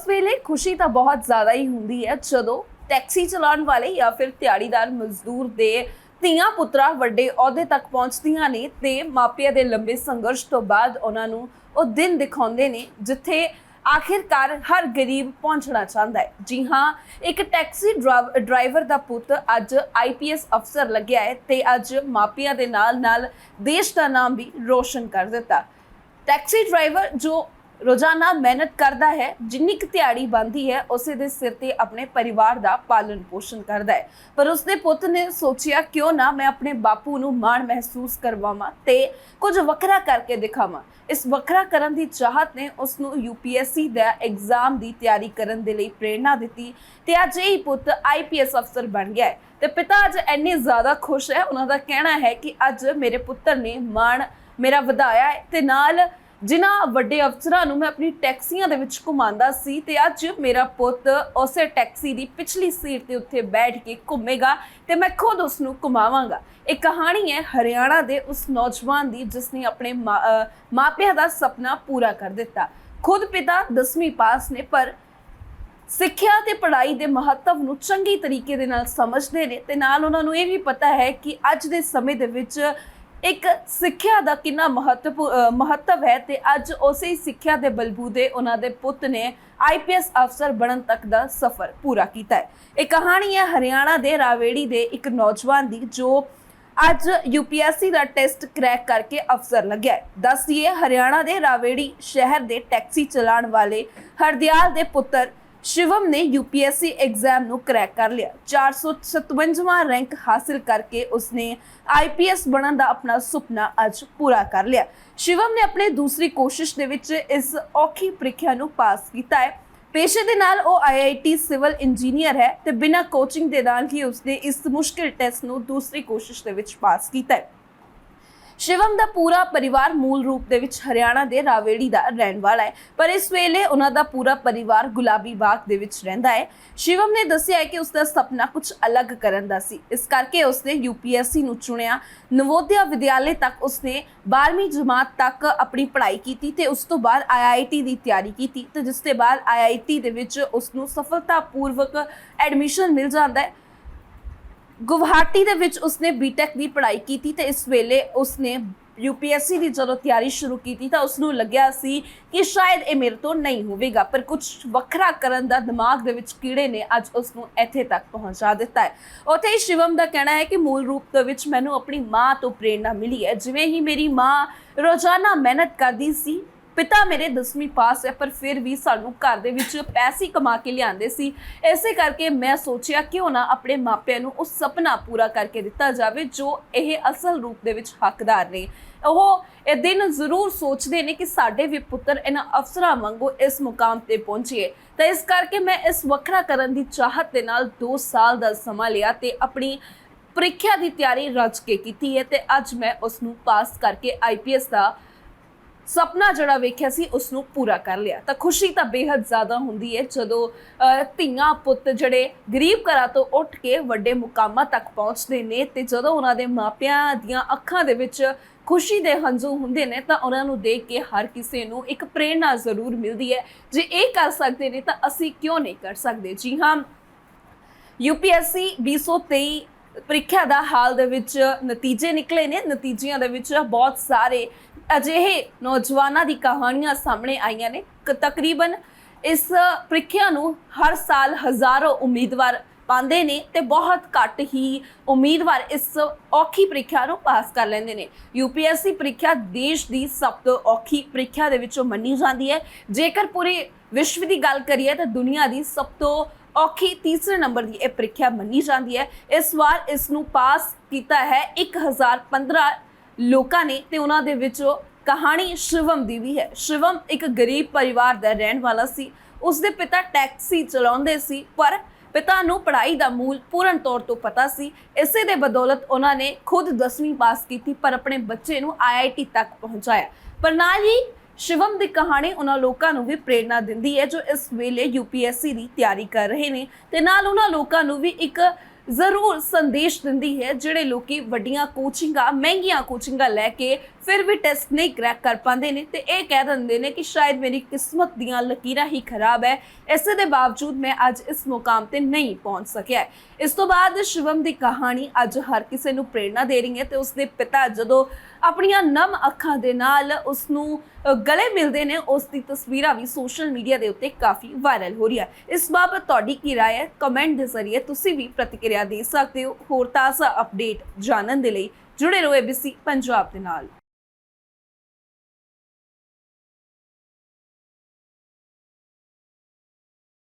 ਉਸ ਵੇਲੇ ਖੁਸ਼ੀ ਤਾਂ ਬਹੁਤ ਜ਼ਿਆਦਾ ਹੀ ਹੁੰਦੀ ਹੈ ਜਦੋਂ ਟੈਕਸੀ ਚਲਾਉਣ ਵਾਲੇ ਜਾਂ ਫਿਰ ਦਿਹਾੜੀਦਾਰ ਮਜ਼ਦੂਰ ਦੇ ਧੀਆਂ ਪੁੱਤਰਾ ਵੱਡੇ ਅਹੁਦੇ ਤੱਕ ਪਹੁੰਚਦੀਆਂ ਨੇ ਤੇ ਮਾਪਿਆਂ ਦੇ ਲੰਬੇ ਸੰਘਰਸ਼ ਤੋਂ ਬਾਅਦ ਉਹਨਾਂ ਨੂੰ ਉਹ ਦਿਨ ਦਿਖਾਉਂਦੇ ਨੇ ਜਿੱਥੇ ਆਖਿਰਕਾਰ ਹਰ ਗਰੀਬ ਪਹੁੰਚਣਾ ਚਾਹੁੰਦਾ ਹੈ। ਜੀ ਹਾਂ, ਇੱਕ ਟੈਕਸੀ ਡਰਾਵ- ਡਰਾਈਵਰ ਦਾ ਪੁੱਤ ਅੱਜ ਆਈਪੀਐਸ ਅਫਸਰ ਲੱਗਿਆ ਹੈ ਤੇ ਅੱਜ ਮਾਪਿਆਂ ਦੇ ਨਾਲ ਨਾਲ ਦੇਸ਼ ਦਾ ਨਾਮ ਵੀ ਰੋਸ਼ਨ ਕਰ ਦਿੱਤਾ। ਟੈਕਸੀ ਡਰਾਈਵਰ ਜੋ ਰੋਜ਼ਾਨਾ ਮਿਹਨਤ ਕਰਦਾ ਹੈ, ਜਿੰਨੀ ਕੁ ਦਿਹਾੜੀ ਬੰਦੀ ਹੈ, ਉਸੇ ਦੇ ਸਿਰ ਤੇ ਆਪਣੇ ਪਰਿਵਾਰ ਦਾ ਪਾਲਣ ਪੋਸ਼ਣ ਕਰਦਾ ਹੈ। ਪਰ ਉਸਦੇ ਪੁੱਤ ਨੇ ਸੋਚਿਆ, ਕਿਉਂ ਨਾ ਮੈਂ ਆਪਣੇ ਬਾਪੂ ਨੂੰ ਮਾਣ ਮਹਿਸੂਸ ਕਰਵਾਵਾਂ ਤੇ ਕੁਝ ਵੱਖਰਾ ਕਰਕੇ ਦਿਖਾਵਾਂ? ਇਸ ਵੱਖਰਾ ਕਰਨ ਦੀ ਚਾਹਤ ਨੇ ਉਸ ਨੂੰ ਯੂਪੀਐਸਸੀ ਦਾ ਐਗਜ਼ਾਮ ਦੀ ਤਿਆਰੀ ਕਰਨ ਦੇ ਲਈ ਪ੍ਰੇਰਣਾ ਦਿੱਤੀ ਤੇ ਅੱਜ ਇਹ ਹੀ ਪੁੱਤ ਆਈਪੀਐਸ ਅਫਸਰ ਬਣ ਗਿਆ ਹੈ। ਤੇ ਪਿਤਾ ਅੱਜ ਇੰਨੇ ਜ਼ਿਆਦਾ ਖੁਸ਼ ਹੈ, ਉਹਨਾਂ ਦਾ ਕਹਿਣਾ ਹੈ ਕਿ ਅੱਜ ਮੇਰੇ ਪੁੱਤਰ ਨੇ ਮਾਣ ਮੇਰਾ ਵਧਾਇਆ ਹੈ ਤੇ ਨਾਲ ਜਿਨ੍ਹਾਂ ਵੱਡੇ ਅਫਸਰਾਂ ਨੂੰ ਮੈਂ ਆਪਣੀ ਟੈਕਸੀਆਂ ਦੇ ਵਿੱਚ ਘੁਮਾਉਂਦਾ ਸੀ ਤੇ ਅੱਜ ਮੇਰਾ ਪੁੱਤ ਉਸੇ ਟੈਕਸੀ ਦੀ ਪਿਛਲੀ ਸੀਟ ਤੇ ਉੱਥੇ ਬੈਠ ਕੇ ਘੁੰਮੇਗਾ ਤੇ ਮੈਂ ਖੁਦ ਉਸ ਨੂੰ ਘੁਮਾਵਾਂਗਾ। ਇਹ ਕਹਾਣੀ ਹੈ ਹਰਿਆਣਾ ਦੇ ਉਸ ਨੌਜਵਾਨ ਦੀ ਜਿਸ ਨੇ ਆਪਣੇ ਮਾ- ਮਾਪਿਆਂ ਦਾ ਸੁਪਨਾ ਪੂਰਾ ਕਰ ਦਿੱਤਾ। ਖੁਦ ਪਿਤਾ 10ਵੀਂ ਪਾਸ ਨੇ, ਪਰ ਸਿੱਖਿਆ ਤੇ ਪੜ੍ਹਾਈ ਦੇ ਮਹੱਤਵ ਨੂੰ ਚੰਗੀ ਤਰੀਕੇ ਦੇ ਨਾਲ ਸਮਝਦੇ ਨੇ ਤੇ ਨਾਲ ਉਹਨਾਂ ਨੂੰ ਇਹ ਵੀ ਪਤਾ ਹੈ ਕਿ ਅੱਜ ਦੇ ਸਮੇਂ ਦੇ ਵਿੱਚ ਇੱਕ ਸਿੱਖਿਆ ਦਾ ਕਿੰਨਾ ਮਹੱਤਵ ਮਹੱਤਵ ਹੈ ਤੇ ਅੱਜ ਉਸੇ ਸਿੱਖਿਆ ਦੇ ਬਲਬੂਤੇ ਉਹਨਾਂ ਦੇ ਪੁੱਤ ਨੇ ਆਈਪੀਐਸ ਅਫਸਰ ਬਣਨ ਤੱਕ ਦਾ ਸਫ਼ਰ ਪੂਰਾ ਕੀਤਾ ਹੈ। ਇਹ ਕਹਾਣੀ ਹੈ ਹਰਿਆਣਾ ਦੇ ਰਾਵੇੜੀ ਦੇ ਇੱਕ ਨੌਜਵਾਨ ਦੀ ਜੋ ਅੱਜ ਯੂਪੀਐਸਸੀ ਦਾ ਟੈਸਟ ਕ੍ਰੈਕ ਕਰਕੇ ਅਫਸਰ ਲੱਗਿਆ ਹੈ। ਦੱਸੀਏ ਹਰਿਆਣਾ ਦੇ ਰਾਵੇੜੀ ਸ਼ਹਿਰ ਦੇ ਟੈਕਸੀ ਚਲਾਉਣ ਵਾਲੇ ਹਰਦਿਆਲ ਦੇ ਪੁੱਤਰ ਸ਼ਿਵਮ ਨੇ ਯੂਪੀਐਸਸੀ ਐਗਜ਼ਾਮ ਨੂੰ ਕ੍ਰੈਕ ਕਰ ਲਿਆ। 457ਵਾਂ ਰੈਂਕ ਹਾਸਿਲ ਕਰਕੇ ਉਸਨੇ ਆਈਪੀਐਸ ਬਣਨ ਦਾ ਆਪਣਾ ਸੁਪਨਾ ਅੱਜ ਪੂਰਾ ਕਰ ਲਿਆ। ਸ਼ਿਵਮ ਨੇ ਆਪਣੇ ਦੂਸਰੀ ਕੋਸ਼ਿਸ਼ ਦੇ ਵਿੱਚ ਇਸ ਔਖੀ ਪ੍ਰੀਖਿਆ ਨੂੰ ਪਾਸ ਕੀਤਾ ਹੈ। ਪੇਸ਼ੇ ਦੇ ਨਾਲ ਉਹ ਆਈਆਈਟੀ ਸਿਵਲ ਇੰਜੀਨੀਅਰ ਹੈ ਤੇ ਬਿਨਾਂ ਕੋਚਿੰਗ ਦੇ ਨਾਲ ਹੀ ਉਸਨੇ ਇਸ ਮੁਸ਼ਕਿਲ ਟੈਸਟ ਨੂੰ ਦੂਸਰੀ ਕੋਸ਼ਿਸ਼ ਦੇ ਵਿੱਚ ਪਾਸ ਕੀਤਾ ਹੈ। ਸ਼ਿਵਮ ਦਾ ਪੂਰਾ ਪਰਿਵਾਰ ਮੂਲ ਰੂਪ ਦੇ ਵਿੱਚ ਹਰਿਆਣਾ ਦੇ ਰਾਵੇੜੀ ਦਾ ਰਹਿਣ ਵਾਲਾ ਹੈ। ਪਰ ਇਸ ਵੇਲੇ ਉਹਨਾਂ ਦਾ ਪੂਰਾ ਪਰਿਵਾਰ ਗੁਲਾਬੀ ਬਾਗ ਦੇ ਵਿੱਚ ਰਹਿੰਦਾ ਹੈ। ਸ਼ਿਵਮ ਨੇ ਦੱਸਿਆ ਹੈ ਕਿ ਉਸ ਦਾ ਸੁਪਨਾ ਕੁਝ ਅਲੱਗ ਕਰਨ ਦਾ ਸੀ। ਇਸ ਕਰਕੇ ਉਸਨੇ ਯੂਪੀਐਸਸੀ ਨੂੰ ਚੁਣਿਆ। ਨਵੋਦਿਆ ਵਿਦਿਆਲੇ ਤੱਕ ਉਸਨੇ 12ਵੀਂ ਜਮਾਤ ਤੱਕ ਆਪਣੀ ਪੜ੍ਹਾਈ ਕੀਤੀ ਤੇ ਉਸ ਤੋਂ ਬਾਅਦ ਆਈਆਈਟੀ ਦੀ ਤਿਆਰੀ ਕੀਤੀ ਤੇ ਜਿਸ ਦੇ ਬਾਅਦ ਆਈਆਈਟੀ ਦੇ ਵਿੱਚ ਉਸ ਨੂੰ ਸਫਲਤਾਪੂਰਵਕ ਐਡਮਿਸ਼ਨ ਮਿਲ ਜਾਂਦਾ ਹੈ। ਗੁਵਾਹਾਟੀ ਦੇ ਵਿੱਚ ਉਸਨੇ ਬੀਟੈਕ ਦੀ ਪੜ੍ਹਾਈ ਕੀਤੀ ਤੇ ਇਸ ਵੇਲੇ ਉਸਨੇ ਯੂਪੀਐਸਸੀ ਦੀ ਜਦੋਂ ਤਿਆਰੀ ਸ਼ੁਰੂ ਕੀਤੀ ਤਾਂ ਉਸ ਨੂੰ ਲੱਗਿਆ ਸੀ ਕਿ ਸ਼ਾਇਦ ਇਹ ਮੇਰੇ ਤੋਂ ਨਹੀਂ ਹੋਵੇਗਾ, ਪਰ ਕੁਝ ਵੱਖਰਾ ਕਰਨ ਦਾ ਦਿਮਾਗ ਦੇ ਵਿੱਚ ਕੀੜੇ ਨੇ ਅੱਜ ਉਸ ਨੂੰ ਇੱਥੇ ਤੱਕ ਪਹੁੰਚਾ ਦਿੱਤਾ ਹੈ। ਉੱਥੇ ਹੀ ਸ਼ਿਵਮ ਦਾ ਕਹਿਣਾ ਹੈ ਕਿ ਮੂਲ ਰੂਪ ਦੇ ਵਿੱਚ ਮੈਨੂੰ ਆਪਣੀ ਮਾਂ ਤੋਂ ਪ੍ਰੇਰਣਾ ਮਿਲੀ ਹੈ। ਜਿਵੇਂ ਹੀ ਮੇਰੀ ਮਾਂ ਰੋਜ਼ਾਨਾ ਮਿਹਨਤ ਕਰਦੀ ਸੀ ਪਿਤਾ ਮੇਰੇ 10ਵੀਂ ਪਾਸ ਹੈ, ਪਰ ਫਿਰ ਵੀ ਸਾਨੂੰ ਘਰ ਦੇ ਵਿੱਚ ਪੈਸੇ ਕਮਾ ਕੇ ਲਿਆਂਦੇ ਸੀ। ਐਸੇ ਕਰਕੇ ਮੈਂ ਸੋਚਿਆ ਕਿਉਂ ਨਾ ਆਪਣੇ ਮਾਪਿਆਂ ਨੂੰ ਉਹ ਸੁਪਨਾ ਪੂਰਾ ਕਰਕੇ ਦਿੱਤਾ ਜਾਵੇ, ਜੋ ਇਹ ਅਸਲ ਰੂਪ ਦੇ ਵਿੱਚ ਹੱਕਦਾਰ ਨੇ। ਉਹ ਇਹ ਦਿਨ ਜ਼ਰੂਰ ਸੋਚਦੇ ਨੇ ਕਿ ਸਾਡੇ ਵੀ ਪੁੱਤਰ ਇਹਨਾਂ ਅਫਸਰਾਂ ਵਾਂਗੂ ਇਸ ਮੁਕਾਮ ਤੇ ਪਹੁੰਚੀਏ। ਤਾਂ ਇਸ ਕਰਕੇ ਮੈਂ ਇਸ ਵੱਖਰਾ ਕਰਨ ਦੀ ਚਾਹਤ ਦੇ ਨਾਲ 2 ਸਾਲ ਦਾ ਸਮਾਂ ਲਿਆ ਤੇ ਆਪਣੀ ਪ੍ਰੀਖਿਆ ਦੀ ਤਿਆਰੀ ਰੱਜ ਕੇ ਕੀਤੀ ਹੈ ਤੇ ਅੱਜ ਮੈਂ ਉਸ ਨੂੰ ਪਾਸ ਕਰਕੇ ਆਈਪੀਐਸ ਦਾ ਸੁਪਨਾ ਜਿਹੜਾ ਵੇਖਿਆ ਸੀ ਉਸ ਨੂੰ ਪੂਰਾ ਕਰ ਲਿਆ। ਤਾਂ ਖੁਸ਼ੀ ਤਾਂ ਬੇहद ਜ਼ਿਆਦਾ ਹੁੰਦੀ ਹੈ, ਜਦੋਂ ਧੀਆਂ ਪੁੱਤ ਜਿਹੜੇ ਗਰੀਬ ਘਰਾਂ ਤੋਂ ਉੱਠ ਕੇ ਵੱਡੇ ਮੁਕਾਮਾਂ ਤੱਕ ਪਹੁੰਚਦੇ ਨੇ ਤੇ ਜਦੋਂ ਉਹਨਾਂ ਦੇ ਮਾਪਿਆਂ ਦੀਆਂ ਅੱਖਾਂ ਦੇ ਵਿੱਚ ਖੁਸ਼ੀ ਦੇ ਹੰਝੂ ਹੁੰਦੇ ਨੇ, ਤਾਂ ਉਹਨਾਂ ਨੂੰ ਦੇਖ ਕੇ ਹਰ ਕਿਸੇ ਨੂੰ ਇੱਕ ਪ੍ਰੇਰਣਾ ਜ਼ਰੂਰ ਮਿਲਦੀ ਹੈ। ਜੇ ਇਹ ਕਰ ਸਕਦੇ ਨੇ, ਤਾਂ ਅਸੀਂ ਕਿਉਂ ਨਹੀਂ ਕਰ ਸਕਦੇ? ਜੀ ਹਾਂ ਯੂਪੀਐਸਸੀ 2023 ਪ੍ਰੀਖਿਆ ਦਾ ਹਾਲ ਦੇ ਵਿੱਚ ਨਤੀਜੇ ਨਿਕਲੇ ਨੇ। ਨਤੀਜਿਆਂ ਦੇ ਵਿੱਚ ਬਹੁਤ ਸਾਰੇ ਅਜਿਹੇ ਨੌਜਵਾਨਾਂ ਦੀ ਕਹਾਣੀਆਂ ਸਾਹਮਣੇ ਆਈਆਂ ਨੇ। ਕ- ਤਕਰੀਬਨ ਇਸ ਪ੍ਰੀਖਿਆ ਨੂੰ ਹਰ ਸਾਲ ਹਜ਼ਾਰਾਂ ਉਮੀਦਵਾਰ ਪਾਉਂਦੇ ਨੇ ਤੇ ਬਹੁਤ ਘੱਟ ਹੀ ਉਮੀਦਵਾਰ ਇਸ ਔਖੀ ਪ੍ਰੀਖਿਆ ਨੂੰ ਪਾਸ ਕਰ ਲੈਂਦੇ ਨੇ। ਯੂਪੀਐਸਸੀ ਪ੍ਰੀਖਿਆ ਦੇਸ਼ ਦੀ ਸਭ ਤੋਂ ਔਖੀ ਪ੍ਰੀਖਿਆ ਦੇ ਵਿੱਚੋਂ ਮੰਨੀ ਜਾਂਦੀ ਹੈ। ਜੇਕਰ ਪੂਰੇ ਵਿਸ਼ਵ ਦੀ ਗੱਲ ਕਰੀਏ ਤਾਂ ਦੁਨੀਆ ਦੀ ਸਭ ਤੋਂ ਔਖੀ ਤੀਸਰੇ ਨੰਬਰ ਦੀ ਇਹ ਪ੍ਰੀਖਿਆ ਮੰਨੀ ਜਾਂਦੀ ਹੈ। ਇਸ ਵਾਰ ਇਸ ਨੂੰ ਪਾਸ ਕੀਤਾ ਹੈ 1015 ਲੋਕਾਂ ਨੇ ਤੇ ਉਹਨਾਂ ਦੇ ਵਿੱਚੋਂ ਕਹਾਣੀ ਸ਼ਿਵਮ ਦੀ ਵੀ ਹੈ। ਸ਼ਿਵਮ ਇੱਕ ਗਰੀਬ ਪਰਿਵਾਰ ਦਾ ਰਹਿਣ ਵਾਲਾ ਸੀ। ਉਸ ਦੇ ਪਿਤਾ ਟੈਕਸੀ ਚਲਾਉਂਦੇ ਸੀ, ਪਰ ਪਿਤਾ ਨੂੰ ਪੜ੍ਹਾਈ ਦਾ ਮੂਲ ਪੂਰਨ ਤੌਰ ਤੋਂ ਪਤਾ ਸੀ। ਇਸੇ ਦੇ ਬਦੌਲਤ ਉਹਨਾਂ ਨੇ ਖੁਦ 10ਵੀਂ ਪਾਸ ਕੀਤੀ, ਪਰ ਆਪਣੇ ਬੱਚੇ ਨੂੰ ਆਈਆਈਟੀ ਤੱਕ ਪਹੁੰਚਾਇਆ। ਪਰ ਨਾਲ ਹੀ ਸ਼ਿਵਮ ਦੀ ਕਹਾਣੀ ਉਹਨਾਂ ਲੋਕਾਂ ਨੂੰ ਵੀ ਪ੍ਰੇਰਣਾ ਦਿੰਦੀ ਹੈ, ਜੋ ਇਸ ਵੇਲੇ ਯੂਪੀਐਸਸੀ ਦੀ ਤਿਆਰੀ ਕਰ ਰਹੇ ਨੇ। ਤੇ ਨਾਲ ਉਹਨਾਂ ਲੋਕਾਂ ਨੂੰ ਵੀ ਇੱਕ ਜ਼ਰੂਰ ਸੰਦੇਸ਼ ਦਿੰਦੀ ਹੈ ਜਿਹੜੇ ਲੋਕੀ ਵੱਡੀਆਂ ਕੋਚਿੰਗਾਂ ਮਹਿੰਗੀਆਂ ਕੋਚਿੰਗਾਂ ਲੈ ਕੇ ਫਿਰ ਵੀ ਟੈਸਟ ਨਹੀਂ ਕਰੈਕ ਕਰ ਪਾਉਂਦੇ ਨੇ ਤੇ ਇਹ ਕਹਿ ਦਿੰਦੇ ਨੇ ਕਿ ਸ਼ਾਇਦ ਮੇਰੀ ਕਿਸਮਤ ਦੀਆਂ ਲਕੀਰਾਂ ਹੀ ਖਰਾਬ ਹੈ ਇਸੇ ਦੇ ਬਾਵਜੂਦ ਮੈਂ ਅੱਜ ਇਸ ਮੁਕਾਮ ਤੇ ਨਹੀਂ ਪਹੁੰਚ ਸਕਿਆ। ਇਸ ਤੋਂ ਬਾਅਦ ਸ਼ਿਵਮ ਦੀ ਕਹਾਣੀ ਅੱਜ ਹਰ ਕਿਸੇ ਨੂੰ ਪ੍ਰੇਰਣਾ ਦੇ ਰਹੀ ਹੈ ਤੇ ਉਸਦੇ ਪਿਤਾ ਜਦੋਂ ਆਪਣੀਆਂ ਨਮ ਅੱਖਾਂ ਦੇ ਨਾਲ ਉਸ ਨੂੰ ਗਲੇ ਮਿਲਦੇ ਨੇ ਉਸ ਦੀ ਤਸਵੀਰਾਂ ਵੀ ਸੋਸ਼ਲ ਮੀਡੀਆ ਦੇ ਉੱਤੇ ਕਾਫੀ ਵਾਇਰਲ ਹੋ ਰਹੀ ਹੈ ਇਸ ਬਾਬਤ ਤੁਹਾਡੀ ਕੀ ਰਾਏ ਹੈ ਕਮੈਂਟ ਦੇ ਜ਼ਰੀਏ ਤੁਸੀਂ ਵੀ ਪ੍ਰਤੀਕਿਰਿਆ ਦੇ ਸਕਦੇ ਹੋ। ਹੋਰ ਤਾਜ਼ਾ ਅਪਡੇਟ ਜਾਣਨ ਦੇ ਲਈ ਜੁੜੇ ਰਹੋ ABC ਪੰਜਾਬ ਦੇ ਨਾਲ।